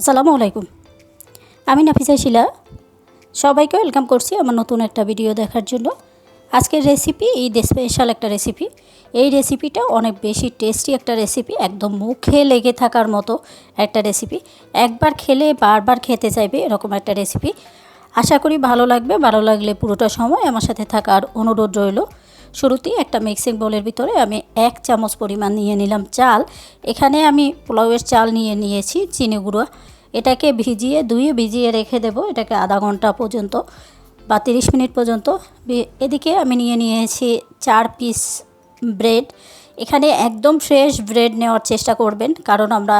আসসালামু আলাইকুম। আমি নাফিসা শিলা। সবাইকে ওয়েলকাম করছি আমার নতুন একটা ভিডিও দেখার জন্য। আজকের রেসিপি ঈদ স্পেশাল একটা রেসিপি এই রেসিপিটা অনেক বেশি টেস্টি একটা রেসিপি একদম মুখে লেগে থাকার মতো একটা রেসিপি একবার খেলে বারবার খেতে চাইবে এরকম একটা রেসিপি আশা করি ভালো লাগবে, ভালো লাগলে পুরোটা সময় আমার সাথে থাকার অনুরোধ রইল। শুরুতেই একটা মিক্সিং বোলের ভিতরে আমি এক চামচ পরিমাণ নিয়ে নিলাম চাল। এখানে আমি পোলাওয়ের চাল নিয়ে নিয়েছি, চিনি গুঁড়ো। এটাকে ভিজিয়ে, ধুয়ে ভিজিয়ে রেখে দেব, এটাকে আধা ঘণ্টা পর্যন্ত বা তিরিশ মিনিট পর্যন্ত। এদিকে আমি নিয়ে নিয়েছি চার পিস ব্রেড। এখানে একদম ফ্রেশ ব্রেড নেওয়ার চেষ্টা করবেন, কারণ আমরা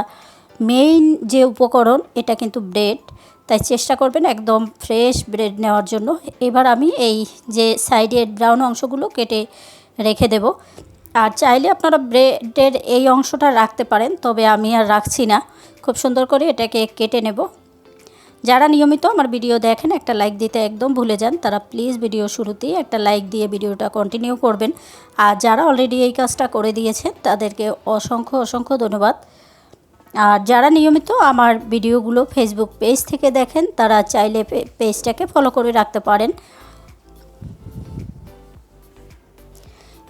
মেইন যে উপকরণ, এটা কিন্তু ব্রেড। তাই চেষ্টা করবেন একদম ফ্রেশ ব্রেড নেওয়ার জন্য। এবার আমি এই যে সাইডের ব্রাউন অংশগুলো কেটে রেখে দেব। আর চাইলে আপনারা ব্রেডের এই অংশটা রাখতে পারেন, তবে আমি আর রাখছি না। খুব সুন্দর করে এটাকে কেটে নেব। যারা নিয়মিত আমার ভিডিও দেখেন, একটা লাইক দিতে একদম ভুলে যান। তারা প্লিজ ভিডিও শুরুতেই একটা লাইক দিয়ে ভিডিওটা কন্টিনিউ করবেন। আর যারা অলরেডি এই কাজটা করে দিয়েছেন, তাদেরকে অসংখ্য অসংখ্য ধন্যবাদ। আর যারা নিয়মিত আমার ভিডিওগুলো ফেসবুক পেজ থেকে দেখেন, তারা চাইলে পেজটাকে ফলো করে রাখতে পারেন।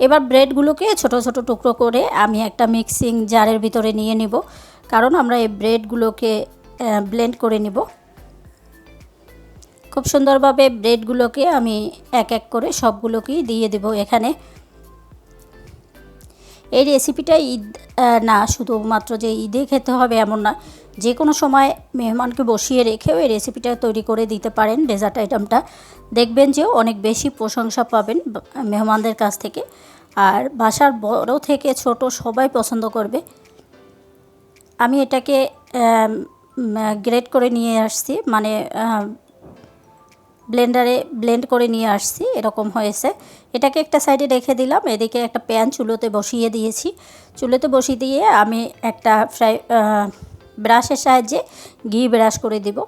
এবার ব্রেডগুলোকে ছোট ছোট টুকরো করে আমি একটা মিক্সিং জারের ভিতরে নিয়ে নিব। কারণ আমরা এই ব্রেডগুলোকে ব্লেন্ড করে নিব। খুব সুন্দরভাবে ব্রেডগুলোকে আমি এক এক করে সবগুলোকেই দিয়ে দেব এখানে। এই রেসিপিটা ঈদ না, শুধুমাত্র যে ঈদে খেতে হবে এমন না, যে কোনো সময় মেহমানকে বসিয়ে রেখেও এই রেসিপিটা তৈরি করে দিতে পারেন ডেজার্ট আইটেমটা দেখবেন যে অনেক বেশি প্রশংসা পাবেন মেহমানদের কাছ থেকে। আর বাসার বড় থেকে ছোট সবাই পছন্দ করবে। আমি এটাকে গ্রেড করে নিয়ে আসছি। মানে ব্লেন্ডারে ব্লেন্ড করে নিয়ে আসছি, এরকম হয়েছে। এটাকে একটা সাইডে রেখে দিলাম, এদিকে একটা প্যান চুলোতে বসিয়ে দিয়েছি। চুলোতে বসিয়ে দিয়ে আমি একটা ফ্রাই ব্রাশের সাহায্যে ঘি ব্রাশ করে দিব।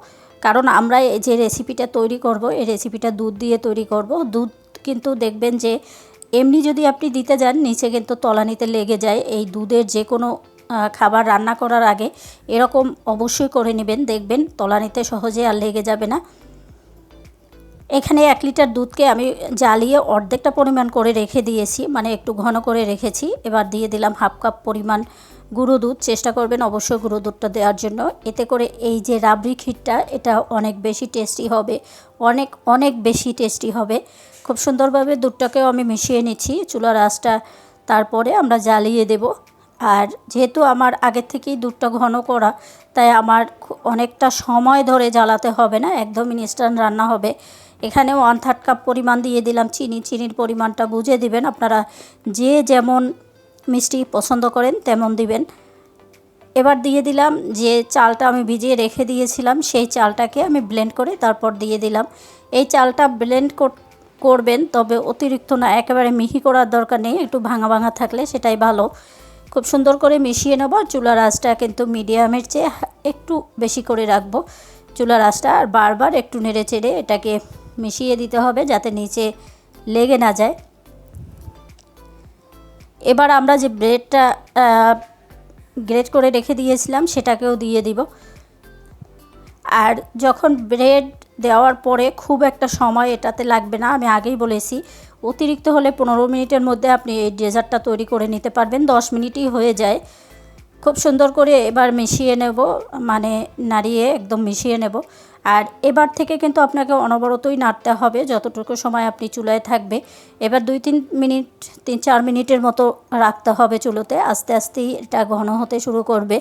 কারণ আমরা এই যে রেসিপিটা তৈরি করব, এই রেসিপিটা দুধ দিয়ে তৈরি করব। দুধ কিন্তু দেখবেন যে এমনি যদি আপনি দিতে যান, নিচে কিন্তু তলানিতে লেগে যায়। এই দুধের যে কোনো খাবার রান্না করার আগে এরকম অবশ্যই করে নেবেন। দেখবেন তলানিতে সহজে আর লেগে যাবে না। এখানে এক লিটার দুধকে আমি জ্বালিয়ে অর্ধেকটা পরিমাণ করে রেখে দিয়েছি মানে একটু ঘন করে রেখেছি। এবার দিয়ে দিলাম হাফ কাপ পরিমাণ গুঁড়ো দুধ। চেষ্টা করবেন অবশ্যই গুঁড়ো দুধটা দেওয়ার জন্য। এতে করে এই যে রাবড়ি ক্ষীরটা, এটা অনেক বেশি টেস্টি হবে, অনেক অনেক বেশি টেস্টি হবে। খুব সুন্দরভাবে দুধটাকেও আমি মিশিয়ে নিচ্ছি, চুলার আঁচটা তারপরে আমরা জ্বালিয়ে দেব। আর যেহেতু আমার আগের থেকেই দুধটা ঘন করা, তাই আমার অনেকটা সময় ধরে জ্বালাতে হবে না একদম ইনস্ট্যান্ট রান্না হবে। এখানে ওয়ান থার্ড কাপ পরিমাণ দিয়ে দিলাম। চিনি, চিনির পরিমাণটা বুঝে দিবেন। আপনারা যে যেমন মিষ্টি পছন্দ করেন, তেমন দিবেন। এবার দিয়ে দিলাম যে চালটা আমি ভিজিয়ে রেখে দিয়েছিলাম, সেই চালটাকে আমি ব্লেন্ড করে তারপর দিয়ে দিলাম। এই চালটা ব্লেন্ড করবেন, তবে অতিরিক্ত না, একেবারে মিহি করার দরকার নেই। একটু ভাঙা ভাঙা থাকলে সেটাই ভালো। খুব সুন্দর করে মিশিয়ে নেব। চুলার আঁচটা কিন্তু মিডিয়ামের চেয়ে একটু বেশি করে রাখব। চুলার আঁচটা আর বারবার একটু নেড়ে চেড়ে এটাকে মিশিয়ে দিতে হবে যাতে নিচে লেগে না যায়। এবার আমরা যে ব্রেডটা গ্রেট করে রেখে দিয়েছিলাম সেটাকেও দিয়ে দিব। আর যখন ব্রেড দেওয়ার পরে খুব একটা সময় এটাতে লাগবে না, আমি আগেই বলেছি, অতিরিক্ত হলে পনেরো মিনিটের মধ্যে আপনি এই ডেজার্টটা তৈরি করে নিতে পারবেন, দশ মিনিটই হয়ে যায়। খুব সুন্দর করে এবার মিশিয়ে নেব মানে নাড়িয়ে একদম মিশিয়ে নেব। আর এবার থেকে কিন্তু আপনাকে অনবরতই নাড়তে হবে, যতটুকু সময় আপনি চুলায় থাকবে। এবার দুই তিন মিনিট, তিন চার মিনিটের মতো রাখতে হবে চুলোতে, আস্তে আস্তেই এটা ঘন হতে শুরু করবে।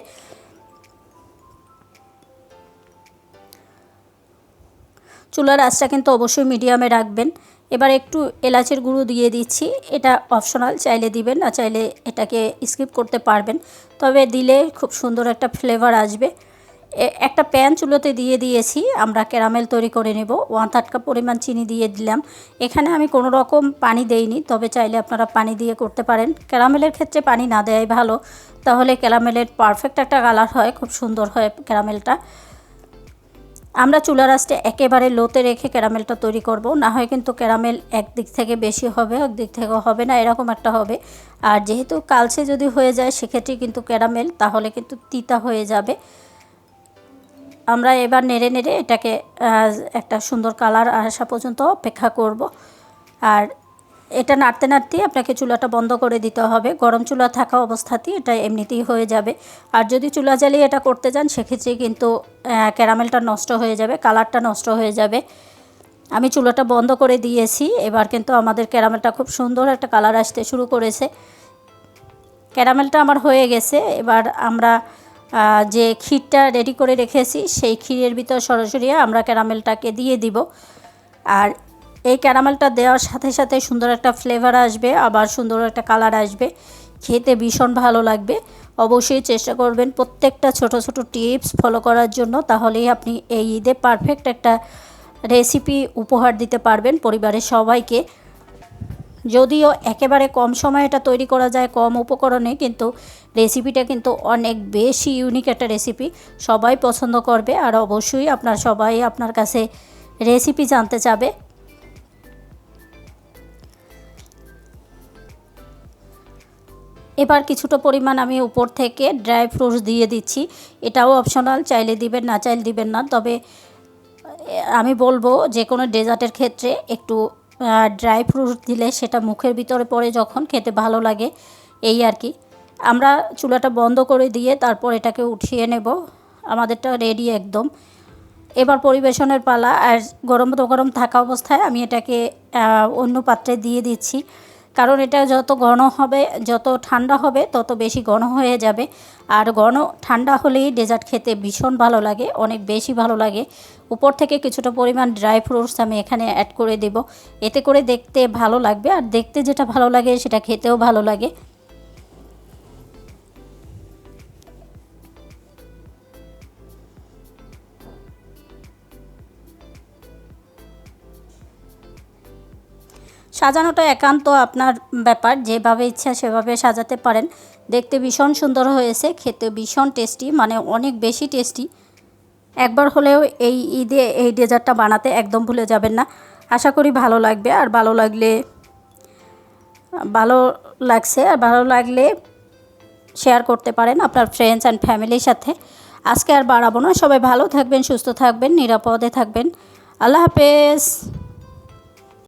চুলার আঁচটা কিন্তু অবশ্যই মিডিয়ামে রাখবেন। এবার একটু এলাচের গুঁড়ো দিয়ে দিচ্ছি। এটা অপশনাল, চাইলে দিবেন, না চাইলে এটাকে স্কিপ করতে পারবেন। তবে দিলে খুব সুন্দর একটা ফ্লেভার আসবে। একটা প্যান চুলোতে দিয়ে দিয়েছি, আমরা ক্যারামেল তৈরি করে নেব। ওয়ান থার্ড কাপ পরিমাণ চিনি দিয়ে দিলাম। এখানে আমি কোনো রকম পানি দেইনি, তবে চাইলে আপনারা পানি দিয়ে করতে পারেন। ক্যারামেলের ক্ষেত্রে পানি না দেওয়াই ভালো, তাহলে ক্যারামেলের পারফেক্ট একটা কালার হয়, খুব সুন্দর হয় ক্যারামেলটা। আমরা চুলার রাস্টে একেবারে লোতে রেখে ক্যারামেলটা তৈরি করব, না হয় কিন্তু ক্যারামেল একদিক থেকে বেশি হবে একদিক থেকে হবে না, এরকম একটা হবে। আর যেহেতু কালচে যদি হয়ে যায়, সেক্ষেত্রে কিন্তু ক্যারামেল, তাহলে কিন্তু তিতা হয়ে যাবে। আমরা এবার নেড়ে নেড়ে এটাকে একটা সুন্দর কালার আসা পর্যন্ত অপেক্ষা করব। আর এটা নাড়তে নাড়তেই আপনাকে চুলাটা বন্ধ করে দিতে হবে। গরম চুলা থাকা অবস্থাতেই এটা এমনিতেই হয়ে যাবে। আর যদি চুলা জ্বালিয়ে এটা করতে যান, সেক্ষেত্রে কিন্তু ক্যারামেলটা নষ্ট হয়ে যাবে, কালারটা নষ্ট হয়ে যাবে। আমি চুলাটা বন্ধ করে দিয়েছি। এবার কিন্তু আমাদের ক্যারামেলটা খুব সুন্দর একটা কালার আসতে শুরু করেছে। ক্যারামেলটা আমার হয়ে গেছে। এবার আমরা যে ক্ষীরটা রেডি করে রেখেছি, সেই ক্ষীরের ভিতর সরাসরি আমরা ক্যারামেলটাকে দিয়ে দিব। আর এই ক্যারামেলটা দেওয়ার সাথে সাথে সুন্দর একটা ফ্লেভার আসবে, আবার সুন্দর একটা কালার আসবে। খেতে ভীষণ ভালো লাগবে। অবশ্যই চেষ্টা করবেন প্রত্যেকটা ছোট ছোট টিপস ফলো করার জন্য, তাহলেই আপনি এই ঈদে পারফেক্ট একটা রেসিপি উপহার দিতে পারবেন পরিবারের সবাইকে। যদিও একেবারে কম সময়ে এটা তৈরি করা যায় কম উপকরণে, কিন্তু রেসিপিটা কিন্তু অনেক বেশি ইউনিক একটা রেসিপি সবাই পছন্দ করবে আর অবশ্যই আপনার সবাই আপনার কাছে রেসিপি জানতে চাবে। এবার কিছুটা পরিমাণ আমি উপর থেকে ড্রাই ফ্রুটস দিয়ে দিচ্ছি। এটাও অপশনাল চাইলে দিবেন, না চাইলে দিবেন না। তবে আমি বলব যে কোনো ডেজার্টের ক্ষেত্রে একটু ড্রাই ফ্রুট দিলে সেটা মুখের ভিতরে পড়ে যখন খেতে ভালো লাগে, এই আর কি। আমরা চুলাটা বন্ধ করে দিয়ে তারপর এটাকে উঠিয়ে নেব। আমাদেরটা রেডি একদম। এবার পরিবেশনের পালা, আর গরম তো গরম থাকা অবস্থায় আমি এটাকে অন্য পাত্রে দিয়ে দিচ্ছি। কারণ এটা যত ঘন হবে, যত ঠান্ডা হবে, তত বেশি ঘন হয়ে যাবে। আর ঘন ঠান্ডা হলেই ডেজার্ট খেতে ভীষণ ভালো লাগে, অনেক বেশি ভালো লাগে। উপর থেকে কিছুটা পরিমাণ ড্রাই ফ্রুটস আমি এখানে অ্যাড করে দেব। এতে করে দেখতে ভালো লাগবে, আর দেখতে যেটা ভালো লাগে সেটা খেতেও ভালো লাগে। সাজানোটা একান্ত আপনার ব্যাপার, যেভাবে ইচ্ছা সেভাবে সাজাতে পারেন। দেখতে ভীষণ সুন্দর হয়েছে, খেতে ভীষণ টেস্টি মানে অনেক বেশি টেস্টি। একবার হলেও এই ঈদে, এই ডেজার্টটা বানাতে একদম ভুলে যাবেন না। আশা করি ভালো লাগবে, আর ভালো লাগলে, ভালো লাগছে, আর ভালো লাগলে শেয়ার করতে পারেন আপনার ফ্রেন্ডস অ্যান্ড ফ্যামিলির সাথে। আজকে আর বাড়াবো না, সবাই ভালো থাকবেন, সুস্থ থাকবেন, নিরাপদে থাকবেন। আল্লাহ হাফেজ।